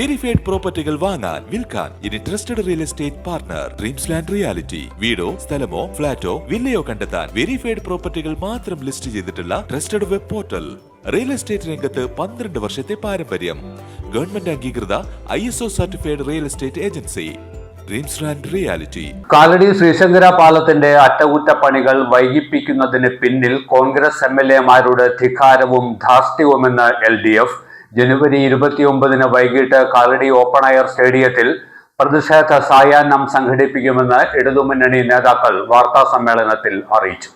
verified പ്രോപ്പർട്ടികൾ വാങ്ങാൻ വിൽക്കാൻ ഇനി trusted real estate partner dreams land reality വീടോ സ്ഥലമോ ഫ്ളാറ്റോ വില്ലയോ കണ്ടെത്താൻ വെരിഫൈഡ് പ്രോപ്പർട്ടികൾ മാത്രം ലിസ്റ്റ് ചെയ്തിട്ടുള്ള trusted web portal real estate രംഗത്ത് പന്ത്രണ്ട് വർഷത്തെ പാരമ്പര്യം. ഗവൺമെന്റ് അംഗീകൃത I S O certified real estate agency dreams land reality Kalady Sreesankara പാലത്തിന്റെ അറ്റകുറ്റപ്പണികൾ വൈകിപ്പിക്കുന്നതിന് പിന്നിൽ കോൺഗ്രസ് എം എൽ എമാരുടെ ധിക്കാരവും ധാർഷ്ട്യവുമെന്ന് എൽ ഡി എഫ് ജനുവരി ഇരുപത്തിയൊമ്പതിന് വൈകിട്ട് കാലടി ഓപ്പൺ എയർ സ്റ്റേഡിയത്തിൽ പ്രതിഷേധ സായാഹ്നം സംഘടിപ്പിക്കുമെന്ന് ഇടതുമുന്നണി നേതാക്കൾ വാർത്താ സമ്മേളനത്തിൽ അറിയിച്ചു.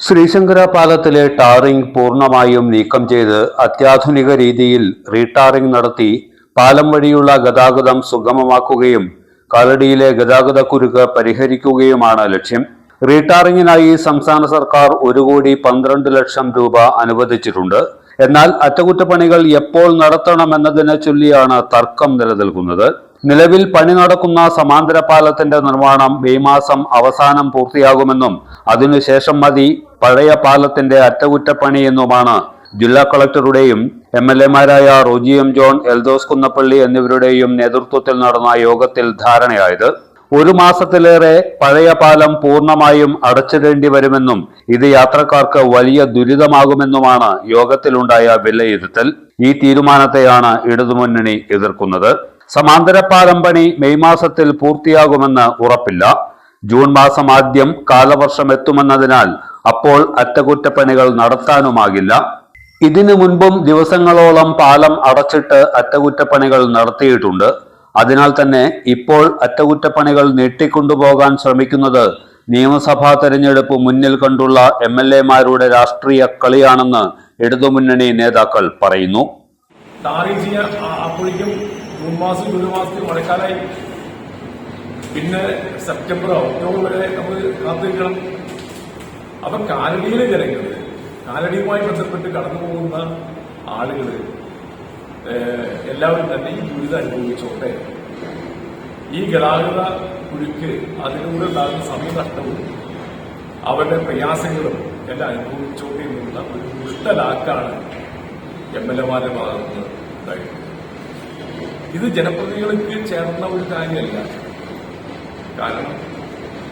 ശ്രീശങ്കര പാലത്തിലെ ടാറിംഗ് പൂർണമായും നീക്കം ചെയ്ത് അത്യാധുനിക രീതിയിൽ റീടാറിംഗ് നടത്തി പാലം വഴിയുള്ള ഗതാഗതം സുഗമമാക്കുകയും കാലടിയിലെ ഗതാഗത കുരുക്ക് പരിഹരിക്കുകയുമാണ് ലക്ഷ്യം. റീടാറിംഗിനായി സംസ്ഥാന സർക്കാർ ഒരു കോടി പന്ത്രണ്ട് ലക്ഷം രൂപ അനുവദിച്ചിട്ടുണ്ട്. എന്നാൽ അറ്റകുറ്റപ്പണികൾ എപ്പോൾ നടത്തണമെന്നതിനെ ചൊല്ലിയാണ് തർക്കം നിലനിൽക്കുന്നത്. നിലവിൽ പണി നടക്കുന്ന സമാന്തര പാലത്തിന്റെ നിർമ്മാണം മെയ് മാസം അവസാനം പൂർത്തിയാകുമെന്നും അതിനുശേഷം മതി പഴയ പാലത്തിന്റെ അറ്റകുറ്റപ്പണി എന്നുമാണ്. ജില്ലാ കളക്ടറുടെയും എം എൽ എമാരായ റോജി എം ജോൺ എൽദോസ് കുന്നപ്പള്ളി എന്നിവരുടെയും നേതൃത്വത്തിൽ നടന്ന യോഗത്തിൽ ധാരണയായത്. ഒരു മാസത്തിലേറെ പഴയ പാലം പൂർണമായും അടച്ചിടേണ്ടി വരുമെന്നും ഇത് യാത്രക്കാർക്ക് വലിയ ദുരിതമാകുമെന്നുമാണ് യോഗത്തിലുണ്ടായ വിലയിരുത്തൽ. ഈ തീരുമാനത്തെയാണ് ഇടതുമുന്നണി എതിർക്കുന്നത്. സമാന്തര പാലം പണി മെയ് മാസത്തിൽ പൂർത്തിയാകുമെന്ന് ഉറപ്പില്ല. ജൂൺ മാസം ആദ്യം കാലവർഷം എത്തുമെന്നതിനാൽ അപ്പോൾ അറ്റകുറ്റപ്പണികൾ നടത്താനുമാകില്ല. ഇതിനു മുൻപും ദിവസങ്ങളോളം പാലം അടച്ചിട്ട് അറ്റകുറ്റപ്പണികൾ നടത്തിയിട്ടുണ്ട്. അതിനാൽ തന്നെ ഇപ്പോൾ അറ്റകുറ്റപ്പണികൾ നീട്ടിക്കൊണ്ടുപോകാൻ ശ്രമിക്കുന്നത് നിയമസഭാ തെരഞ്ഞെടുപ്പ് മുന്നിൽ കണ്ടുള്ള എം എൽ എമാരുടെ രാഷ്ട്രീയ കളിയാണെന്ന് ഇടതുമുന്നണി നേതാക്കൾ പറയുന്നു. പിന്നെ സെപ്റ്റംബർ ഒക്ടോബർ വരെ നമ്മൾ കാത്തിരിക്കണം. അപ്പൊ കാലടിയിലെ ജനങ്ങൾ കാലടിയുമായി ബന്ധപ്പെട്ട് കടന്നു പോകുന്ന ആളുകൾ എല്ലാവരും തന്നെ ഈ ദുരിതം അനുഭവിച്ചോട്ടെ. ഈ ഗതാഗത കുരുക്ക് അതിലൂടെ ഉണ്ടാകുന്ന സമയനഷ്ടവും അവരുടെ പ്രയാസങ്ങളും എല്ലാം അനുഭവിച്ചോട്ടെ എന്നുള്ള ഒരു ദുഷ്ടലാക്കാണ് എം എൽ എമാരെ ഭാഗത്ത് ഇത് ജനപ്രതിനിധികൾക്ക് ചേർന്ന ഒരു കാര്യമല്ല. കാരണം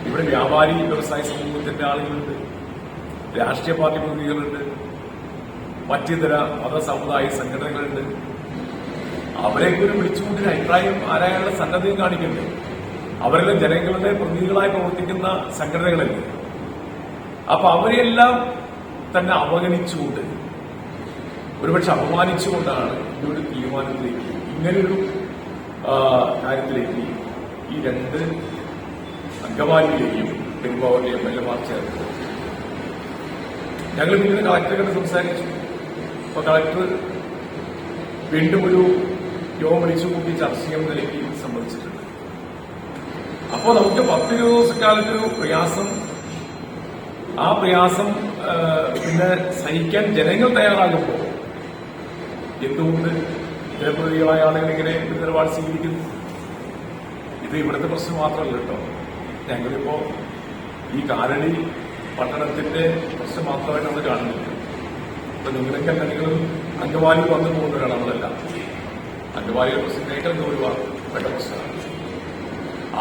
ഇവിടെ വ്യാപാരി വ്യവസായ സമൂഹത്തിന്റെ ആളുകളുണ്ട് രാഷ്ട്രീയ പാർട്ടി പ്രതിനിധികളുണ്ട് മറ്റിതര മത സമുദായ സംഘടനകളുണ്ട്. അവരെയൊക്കെ ഒരു വിളിച്ചുകൂട്ടിന് അഭിപ്രായം ആരായാനുള്ള സന്നദ്ധയും കാണിക്കണ്ടേ? അവരെല്ലാം ജനങ്ങളുടെ പ്രതിനിധികളായി പ്രവർത്തിക്കുന്ന സംഘടനകളല്ലേ? അപ്പൊ അവരെല്ലാം തന്നെ അവഗണിച്ചുകൊണ്ട് ഒരുപക്ഷെ അപമാനിച്ചുകൊണ്ടാണ് ഈ ഒരു തീരുമാനത്തിലേക്ക് ഇങ്ങനൊരു ആ, കാര്യത്തിലേക്ക് ഈ രണ്ട് അംഗവാലിയിലെയും പെരുമ്പാവൂരിലെ എം എൽ എമാർ ചേർന്നത്. ഞങ്ങൾ പിന്നീട് കളക്ടറെ സംസാരിച്ചു. അപ്പൊ കളക്ടർ വീണ്ടും ഒരു വിളിച്ചു കൂട്ടി ചർച്ച ചെയ്യുന്ന നിലയ്ക്ക് സംബന്ധിച്ചിട്ടുണ്ട്. അപ്പോൾ നമുക്ക് പത്ത് ഇരുപത് ദിവസക്കാലത്തൊരു പ്രയാസം ആ പ്രയാസം പിന്നെ സഹിക്കാൻ ജനങ്ങൾ തയ്യാറാകുമ്പോൾ എന്തുകൊണ്ട് ജനപ്രതിനിധികളായ ആളുകൾ ഇങ്ങനെ നിലപാട് സ്വീകരിക്കുന്നു? ഇത് ഇവിടുത്തെ പ്രശ്നം മാത്രമല്ല കേട്ടോ. ഞങ്ങളിപ്പോ ഈ കാലടി പട്ടണത്തിന്റെ പ്രശ്നം മാത്രമായിട്ട് നമ്മൾ കാണുന്നില്ല അപ്പൊ നിങ്ങളൊക്കെ നിങ്ങളും അംഗവാലി വന്നു പോകുന്നവരാണ് നമ്മളെല്ലാം. അംഗവാലിയുടെ ഏറ്റവും ഗൗരവപ്പെട്ട പ്രശ്നമാണ്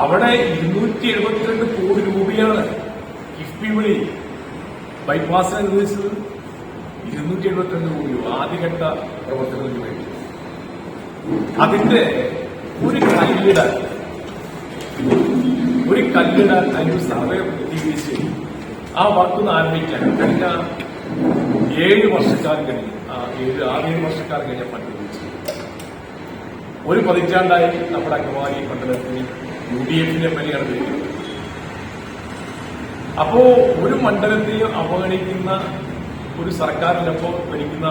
അവിടെ ഇരുന്നൂറ്റി എഴുപത്തിരണ്ട് കോടി രൂപയാണ് കിഫ്ബി വഴി ബൈപ്പാസിന് അനുവദിച്ചത് ഇരുന്നൂറ്റി എഴുപത്തിരണ്ട് കോടി രൂപ ആദ്യഘട്ട പ്രവർത്തനത്തിന് വേണ്ടി. അതിന്റെ ഒരു കല്ലിട ഒരു കല്ലിട അതിന് സർവേ പൂർത്തീകരിച്ച് ആ വർക്കൊന്ന് ആരംഭിക്കാൻ കഴിഞ്ഞ ഏഴ് വർഷക്കാർ കഴിഞ്ഞ് ആ ഏഴ് ആറ് ഏഴ് വർഷക്കാർ കഴിഞ്ഞ പണ്ട് ഒരു പതിറ്റാണ്ടായി നമ്മുടെ അംഗവാദി മണ്ഡലത്തിൽ യു ഡി എഫിന്റെ പരിഗണന അപ്പോ ഒരു മണ്ഡലത്തെയും അവഗണിക്കുന്ന ഒരു സർക്കാരിനൊപ്പം ഭരിക്കുന്ന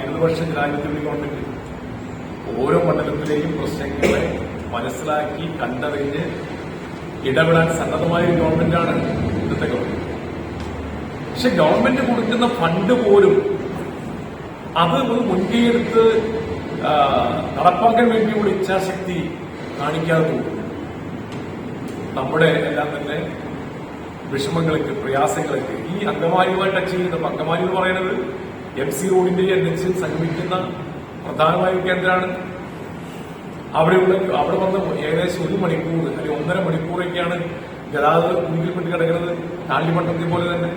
ഇടതുപക്ഷ ജനാധിപത്യ ഗവൺമെന്റ് ഓരോ മണ്ഡലത്തിലെയും പ്രശ്നങ്ങളെ മനസ്സിലാക്കി കണ്ടറിഞ്ഞ് ഇടപെടാൻ സന്നദ്ധമായ ഒരു ഗവൺമെന്റാണ് ഇന്നത്തെ ഗവൺമെന്റ്. പക്ഷെ ഗവൺമെന്റ് കൊടുക്കുന്ന ഫണ്ട് പോലും അത് ഒരു മുൻകൈയെടുത്ത് നടപ്പാക്കാൻ വേണ്ടിയുള്ള ഇച്ഛാശക്തി കാണിക്കാതെ പോകും നമ്മുടെ എല്ലാം തന്നെ വിഷമങ്ങൾക്ക് പ്രയാസങ്ങൾക്ക് ഈ അങ്കമാലിയുമായി ടച്ച് ചെയ്യുന്ന അങ്കമാലി എന്ന് പറയുന്നത് എം സി റോഡിന്റെ എൻ എച്ച് സംഗമിക്കുന്ന പ്രധാനമായ കേന്ദ്രമാണ്. അവിടെയുള്ള അവിടെ വന്ന് ഏകദേശം ഒരു മണിക്കൂർ അല്ലെങ്കിൽ ഒന്നര മണിക്കൂറൊക്കെയാണ് ഗതാഗത കുടുങ്ങിൽപ്പെട്ട് കിടക്കുന്നത്. കാണ്ടിമണ്ഡലത്തെ പോലെ തന്നെ.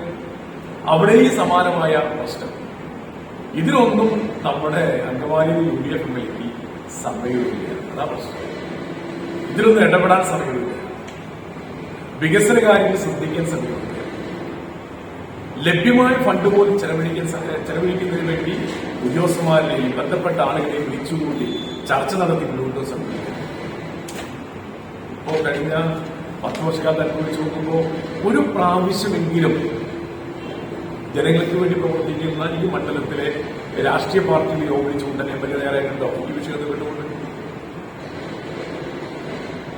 അവിടെയും സമാനമായ പ്രശ്നം. ഇതിനൊന്നും നമ്മുടെ അങ്കമാലി യു ഡി എഫ് എൽക്ക് സമയമില്ല. അതാ പ്രശ്നം. ഇതിലൊന്നും ഇടപെടാൻ സമയമില്ല. വികസന കാര്യങ്ങൾ ശ്രദ്ധിക്കാൻ സമയമില്ല. ലഭ്യമായ ഫണ്ട് പോലും ചെലവഴിക്കാൻ ചെലവഴിക്കുന്നതിന് വേണ്ടി ഉദ്യോഗസ്ഥന്മാരിലെയും ബന്ധപ്പെട്ട ആളുകളെയും വിളിച്ചുകൂടി ചർച്ച നടത്തി മുന്നോട്ട് സമീപിക്കും ഇപ്പോൾ കഴിഞ്ഞ പത്ത് വർഷക്കാലത്ത് അനുഭവിച്ചു നോക്കുമ്പോൾ ഒരു പ്രാവശ്യമെങ്കിലും ജനങ്ങൾക്ക് വേണ്ടി പ്രവർത്തിക്കുന്ന ഈ മണ്ഡലത്തിലെ രാഷ്ട്രീയ പാർട്ടികൾ യോഗിച്ചുകൊണ്ട് എം എൽ എ നേരായിട്ടുണ്ടോ ഈ വിഷയത്തെ വിട്ടുകൊണ്ട്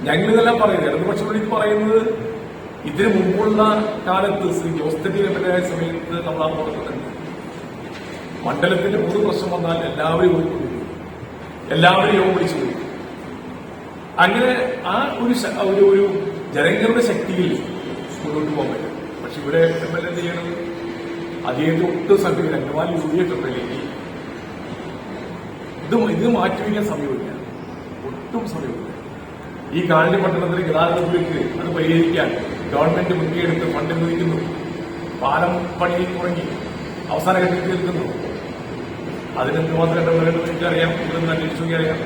ഞങ്ങളിതെല്ലാം പറയുന്നത് ഇടതുപക്ഷം മുന്നണി പറയുന്നത് ഇതിനു മുമ്പുള്ള കാലത്ത് Shri Jose M L A ആയ സമയത്ത് ആ തുടങ്ങുന്നുണ്ട്. മണ്ഡലത്തിന്റെ പൊതു പ്രശ്നം വന്നാൽ എല്ലാവരും ഓടിക്കൊണ്ടിരിക്കും എല്ലാവരും യോഗം പോയി അങ്ങനെ ആ ഒരു ഒരു ജനങ്ങളുടെ ശക്തിയിൽ മുന്നോട്ട് പോകാൻ പറ്റും. പക്ഷെ ഇവിടെ എം എൽ എ എന്ത് ചെയ്യണം അദ്ദേഹത്തിന് ഒട്ടും സമയം രംഗമാലി യു ഇത് ഇത് മാറ്റിവെക്കാൻ സമയമില്ല. ഒട്ടും സമയമില്ല. ഈ കാലടി പട്ടണത്തിലെ ഗതാഗതത്തിലേക്ക് അത് പരിഹരിക്കാൻ ഗവൺമെന്റ് മുൻകൈയെടുത്ത് ഫണ്ട് അനുവദിക്കുന്നു പാലം പണി തുടങ്ങി അവസാന ഘട്ടത്തിൽ നിൽക്കുന്നു. അതിനെന്തുമാത്രം ഇടപെടേണ്ടത് എനിക്കറിയാം. ഇതൊന്ന് അന്വേഷിച്ചു അറിയാം.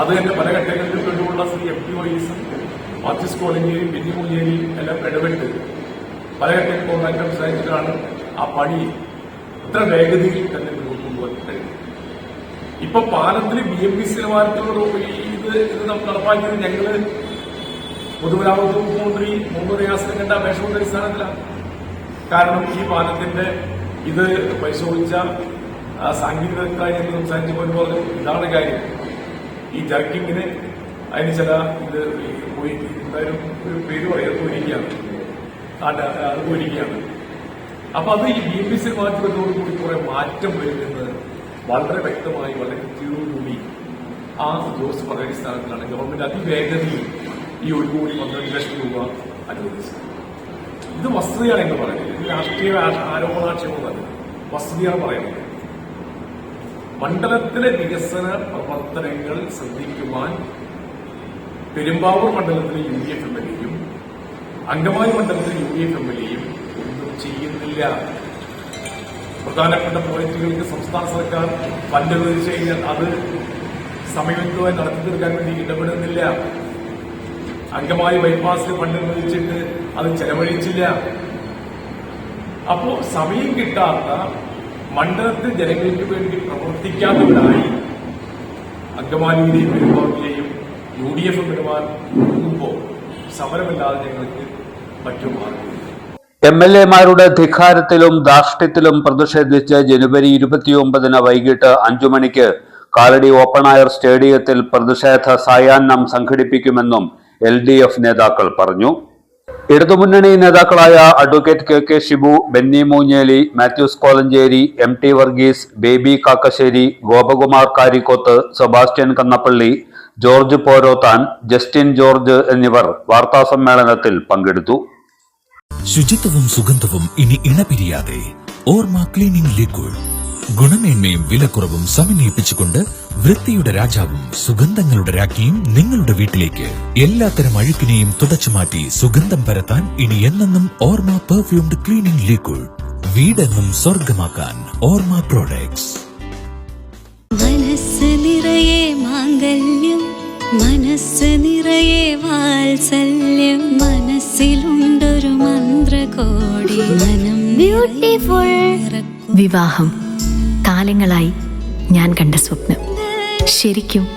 അത് തന്നെ പല ഘട്ടങ്ങളിലും വേണ്ടിയുള്ള ശ്രീ എം പി വൈസും മാർക്സിസ്റ്റ് കോളേജിലെയും ബെന്നിമൂലിയെയും എല്ലാം ഇടപെട്ട് പല പോകുന്ന കോൺടാക്ട് സംസാരിച്ചിട്ടാണ് ആ പണി ഇത്ര വേഗതയിൽ തന്നെ കൊണ്ടുപോകാൻ കഴിയും. ഇപ്പൊ പാലത്തിൽ ബി എം പി സി നിലവാരത്തിലുള്ള ഇത് ഇത് നടപ്പാക്കിയത് ഞങ്ങൾ പൊതുമരാമത്ത് മുഖ്യമന്ത്രി മന്ത്രി മുഹമ്മദ് റിയാസിനെ കണ്ട അപേക്ഷകളുടെ അടിസ്ഥാനത്തിലാണ്. കാരണം ഈ പാലത്തിന്റെ ഇത് പരിശോധിച്ച സാങ്കേതിക സാങ്കേതികതക്കായി ഞങ്ങൾ സംസാരിച്ച പോലെ പറഞ്ഞു ഇതാണ് കാര്യം. ഈ ജർക്കിങ്ങിന് അതിന് ചില ഇത് പോയി എന്തായാലും ഒരു പേര് പറയാൻ പോയിരിക്കുകയാണ് പോയിരിക്കുകയാണ് അപ്പൊ അത് ഈ ബി എം പി സി മാറ്റുന്നതോടുകൂടി കുറെ മാറ്റം വരുമെന്ന് വളരെ വ്യക്തമായി വളരെ കൃത്യതയോടുകൂടി ആ ജോസ് പറയുന്ന സ്ഥാനത്തിലാണ് ഗവൺമെന്റ് അതിവേഗതയിൽ ഈ ഒരു കോടി പന്ത്രണ്ട് ലക്ഷം രൂപ അനുവദിച്ചത്. ഇത് വസ്തുതയാണ് എന്ന് പറയുന്നത്. ഇത് രാഷ്ട്രീയ ആരോപണാക്ഷേപമല്ല വസ്തുതയാണ് പറയുന്നത്. മണ്ഡലത്തിലെ വികസന പ്രവർത്തനങ്ങൾ ശ്രദ്ധിക്കുവാൻ പെരുമ്പാവൂർ മണ്ഡലത്തിലെ U D F M L എയും അങ്കമാലി മണ്ഡലത്തിൽ U D F M L എയും ഒന്നും ചെയ്യുന്നില്ല. പ്രധാനപ്പെട്ട പ്രോജക്റ്റുകൾക്ക് സംസ്ഥാന സർക്കാർ ഫണ്ട് അനുവദിച്ചു കഴിഞ്ഞാൽ അത് സമയബന്ധമായി നടത്തി തീർക്കാൻ വേണ്ടി ഇടപെടുന്നില്ല. അങ്കമാലി ബൈപ്പാസിൽ ഫണ്ട് അനുവദിച്ചിട്ട് അത് ചെലവഴിച്ചില്ല. അപ്പോ സമയം കിട്ടാത്ത മണ്ഡലത്തിൽ ജനങ്ങൾക്ക് വേണ്ടി പ്രവർത്തിക്കാത്തവരായി അങ്കമാലിയുടെയും പെരുമാറിലെയും യു ഡി എഫ് പോകുമ്പോൾ സമരമില്ലാതെ ഞങ്ങൾക്ക് പറ്റുമാറും എം എൽ എമാരുടെ ധിഖാരത്തിലും ധാർഷ്ട്യത്തിലും പ്രതിഷേധിച്ച് ജനുവരി ഇരുപത്തിയൊമ്പതിന് വൈകിട്ട് അഞ്ചു മണിക്ക് കാലടി ഓപ്പൺ സ്റ്റേഡിയത്തിൽ പ്രതിഷേധ സായാഹ്നം സംഘടിപ്പിക്കുമെന്നും എൽ ഡി എഫ് നേതാക്കൾ പറഞ്ഞു. ഇടതുമുന്നണി നേതാക്കളായ advocate K K Shibu Benny Moonjeli Mathews Kolenchery M T Varghese Baby Kakkassery Gopakumar Karikkoth Sebastian Kannappilly George Poroththan Justin George എന്നിവർ വാർത്താസമ്മേളനത്തിൽ പങ്കെടുത്തു. ശുചിത്വവും സുഗന്ധവും ഇനി ഇണപിരിയാതെ. ഓർമ്മ ക്ലീനിംഗ് ലിക്വിഡ്. ഗുണമേന്മയും വിലക്കുറവും സമന്വയിപ്പിച്ചുകൊണ്ട് വൃത്തിയുടെ രാജാവും സുഗന്ധങ്ങളുടെ രാജ്ഞിയും നിങ്ങളുടെ വീട്ടിലേക്ക്. എല്ലാത്തരം അഴുക്കിനെയും തുടച്ചു മാറ്റി സുഗന്ധം പരത്താൻ ഇനി എന്നെന്നും ഓർമ്മ പെർഫ്യൂംഡ് ക്ലീനിംഗ് ലിക്വിഡ് വീടെന്നും സ്വർഗമാക്കാൻ ഓർമ്മ പ്രോഡക്ട്സ് മനസ്സ് നിറയെ മാംഗല്യം മനസ്സ് നിറയെ വാത്സല്യം മനസ്സിലുണ്ടൊരു മന്ത്രകോടി. മനം ബ്യൂട്ടിഫുൾ വിവാഹം. കാലങ്ങളായി ഞാൻ കണ്ട സ്വപ്നം. ശരിക്കും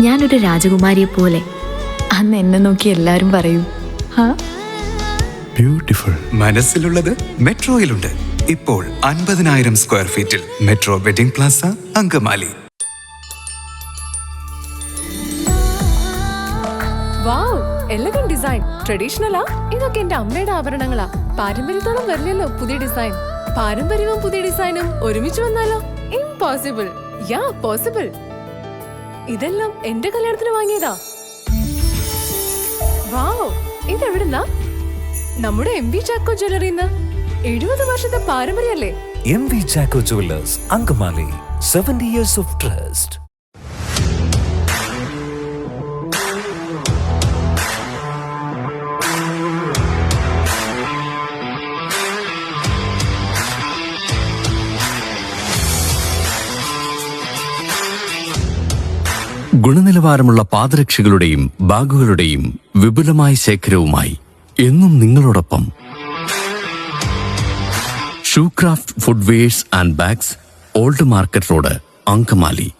ഞാനൊരു രാജകുമാരിയെ പോലെ അന്ന് എന്നെ നോക്കി എല്ലാവരും പറയും ബ്യൂട്ടിഫുൾ മനസ്സിലുള്ളത് മെട്രോയിലുണ്ട്. ഇപ്പോൾ അൻപതിനായിരം സ്ക്വയർ ഫീറ്റിൽ metro wedding plaza Angamaly. Elegant design ട്രഡീഷണലാ ഇതൊക്കെ എന്റെ അമ്മയുടെ ആഭരണങ്ങളാ. പാരമ്പര്യത്തോളം വരില്ലല്ലോ പുതിയ ഡിസൈൻ പാരമ്പര്യവും പുതിയ ഡിസൈനും ഒരുമിച്ച് വന്നാലോ? ഇംപോസിബിൾ യാ പോസിബിൾ ഇതെല്ലാം എന്റെ കല്യാണത്തിന് വാങ്ങിയതാ. വാവോ ഇതെവിടുന്നാ? നമ്മുടെ എം വി ചാക്കോ ജ്വല്ലറിന്ന് എഴുപത് വർഷത്തെ പാരമ്പര്യല്ലേ M V Chacko jewellers Angamaly. Seventy years of trust ഗുണനിലവാരമുള്ള പാദരക്ഷകളുടെയും ബാഗുകളുടെയും വിപുലമായ ശേഖരവുമായി എന്നും നിങ്ങളോടൊപ്പം. Shoecraft footwears and bags old market road Angamaly.